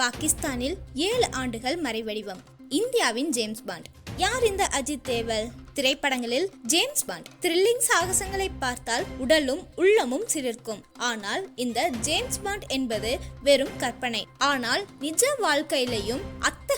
பாகிஸ்தானில் ஏழு ஆண்டுகள் மறைவடிவம். இந்தியாவின் ஜேம்ஸ் பாண்ட். யார் இந்த அஜித் தேவல்? திரைப்படங்களில் ஜேம்ஸ் பாண்ட். த்ரில்லிங் சாகசங்களை பார்த்தால் உடலும் உள்ளமும் சிலிர்க்கும். ஆனால் இந்த ஜேம்ஸ் பாண்ட் என்பது வெறும் கற்பனை. ஆனால் நிஜ வாழ்க்கையிலையும்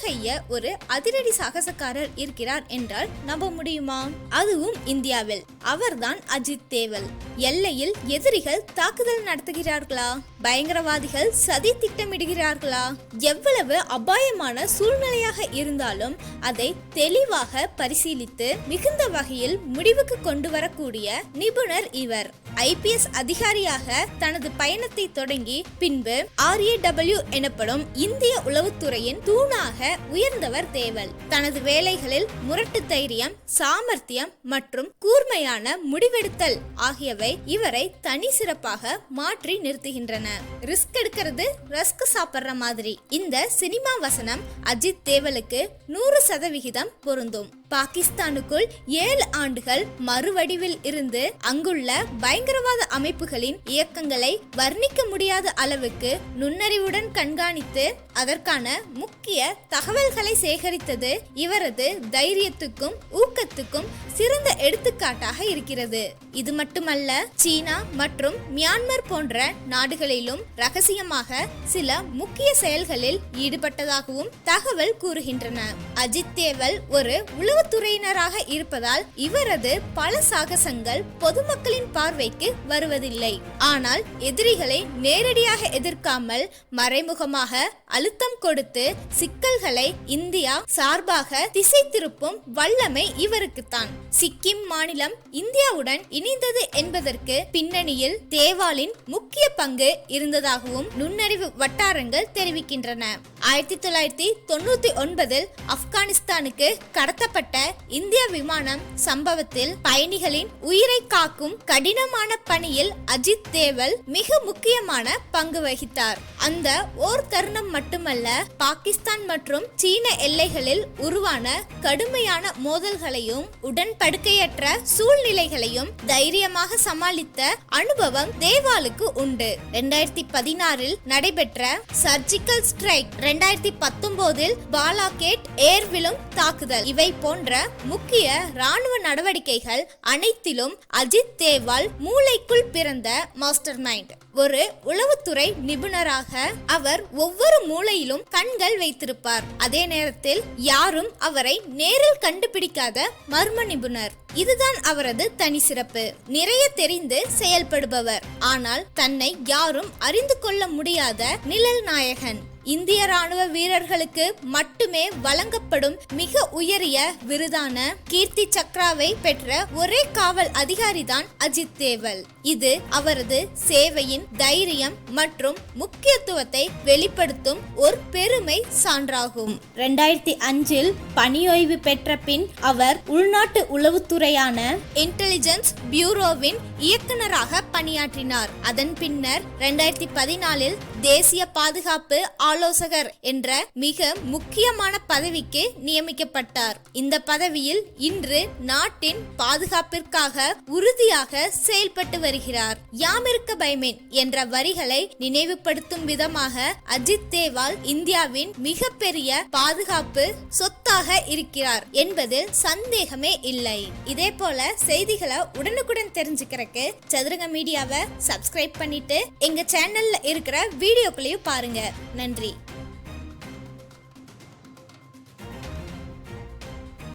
அத்தகைய ஒரு அதிரடி சாகசக்காரர் இருக்கிறார் என்றால் நம்ப முடியுமா? அதுவும் இந்தியாவில். அவர்தான் அஜித் தேவல். எல்லையில் எதிரிகள் தாக்குதல் நடத்துகிறார்களா? பயங்கரவாதிகள் சதி திட்டமிடுகிறார்களா? எவ்வளவு அபாயமான சூழ்நிலையாக இருந்தாலும் அதை தெளிவாக பரிசீலித்து மிகுந்த வகையில் முடிவுக்கு கொண்டு வரக்கூடிய நிபுணர் இவர். ஐபிஎஸ் அதிகாரியாக தனது பயணத்தை தொடங்கி பின்பு ஆர்ஏடபிள்யூ எனப்படும் இந்திய உளவுத்துறையின் தூணாக உயர்ந்தவர் தேவல். தனது வேலைகளில் முரட்டு தைரியம் சாமர்த்தியம் மற்றும் கூர்மையான முடிவெடுத்தல் ஆகியவை இவரை தனி சிறப்பாக மாற்றி நிறுத்துகின்றன. ரிஸ்க் எடுக்கிறது ரஸ்க் சாப்பிடுற மாதிரி. இந்த சினிமா வசனம் அஜித் தேவலுக்கு நூறு சதவிகிதம் பொருந்தும். பாகிஸ்தானுக்குள் ஏழு ஆண்டுகள் மறுவடிவில் இருந்து அங்குள்ள பயங்கரவாத அமைப்புகளின் இயக்கங்களை வர்ணிக்க முடியாத அளவுக்கு நுண்ணறிவுடன் கண்காணித்து அதற்கான முக்கிய தகவல்களை சேகரித்தது இவரது தைரியத்துக்கும் ஊக்கத்துக்கும் சிறந்த எடுத்துக்காட்டாக இருக்கிறது. இது மட்டுமல்ல சீனா மற்றும் மியான்மர் போன்ற நாடுகளிலும் ரகசியமாக சில முக்கிய செயல்களில் ஈடுபட்டதாகவும் தகவல் கூறுகின்றன. அஜித் தேவல் ஒரு உளவுத்துறையினராக இருப்பதால் இவரது பல சாகசங்கள் பொதுமக்களின் பார்வைக்கு வருவதில்லை. ஆனால் எதிரிகளை நேரடியாக எதிர்க்காமல் மறைமுகமாக அழுத்தம் கொடுத்து சிக்கல்களை இந்தியா சார்பாக திசை திருப்பும் வல்லமை இவருக்குத்தான். சிக்கிம் மாநிலம் இந்தியாவுடன் இணைந்தது என்பதற்கு பின்னணியில் தேவாலின் முக்கிய பங்கு இருந்ததாகவும் நுண்ணறிவு வட்டாரங்கள் தெரிவிக்கின்றன. ஆயிரத்தி தொள்ளாயிரத்தி தொண்ணூத்தி ஒன்பதில் ஆப்கானிஸ்தானுக்கு கடத்தப்பட்ட இந்திய விமானம் சம்பவத்தில் பயணிகளின் உயிரை காக்கும் கடினமான பணியில் அஜித் தேவல் மிக முக்கியமான பங்கு வகித்தார். அந்த ஓர் தருணம் மட்டுமல்ல பாகிஸ்தான் மற்றும் சீன எல்லைகளில் உருவான கடுமையான மோதல்களையும் உடன்படுக்கையற்ற சூழ்நிலைகளையும் தைரியமாக சமாளித்த அனுபவம் தேவாலுக்கு உண்டு. ரெண்டாயிரத்தி பதினாறில் நடைபெற்ற சர்ஜிக்கல் ஸ்ட்ரைக் ரெண்டாயிரத்தி பத்தொன்பதில் பாலாகேட் ஏர்விலும் தாக்குதல். இவை போன்ற முக்கிய ராணுவ நடவடிக்கைகள் அனைத்திலும் அஜித் தேவால் மூளைக்குள் பிறந்த மாஸ்டர் மைண்ட். ஒரு உளவுத்துறை நிபுணராக அவர் ஒவ்வொரு மூளையிலும் கண்கள் வைத்திருப்பார். அதே நேரத்தில் யாரும் அவரை நேரில் கண்டுபிடிக்காத மர்ம நிபுணர். இதுதான் அவரது தனி சிறப்பு. நிறைய தெரிந்து செயல்படுபவர். ஆனால் தன்னை யாரும் அறிந்து கொள்ள முடியாத நிழல் நாயகன். இந்திய ராணுவ வீரர்களுக்கு மட்டுமே வழங்கப்படும் மிக உயரிய விருதான கீர்த்தி சக்ராவை பெற்ற ஒரே காவல் அதிகாரிதான் அஜித் தேவல். இது அவரது சேவையின் தைரியம் மற்றும் முக்கியத்துவத்தை வெளிப்படுத்தும் ஒரு பெருமை சான்றாகும். ரெண்டாயிரத்தி அஞ்சில் பணியோய்வு பெற்ற பின் அவர் உள்நாட்டு உளவுத்துறையான இன்டெலிஜென்ஸ் பியூரோவின் இயக்குனராக பணியாற்றினார். அதன் பின்னர் ரெண்டாயிரத்தி பதினாலில் தேசிய பாதுகாப்பு ஆலோசகர் என்ற மிக முக்கியமான பதவிக்கு நியமிக்கப்பட்டார். இந்த பதவியில் இன்று நாட்டின் பாதுகாப்பிற்காக உறுதியாக செயல்பட்டு வருகிறார். யாமிருக்க பைமேன் என்ற வரிகளை நினைவுபடுத்தும் விதமாக அஜித் தேவால் இந்தியாவின் மிகப்பெரிய பாதுகாப்பு சொத்தாக இருக்கிறார் என்பது சந்தேகமே இல்லை. இதே போல செய்திகளை உடனுக்குடன் தெரிஞ்சுக்கிறதுக்கு சதுரங்க மீடியாவை சப்ஸ்கிரைப் பண்ணிட்டு எங்க சேனல்ல இருக்கிற வீடியோக்களையும் பாருங்க. நன்றி.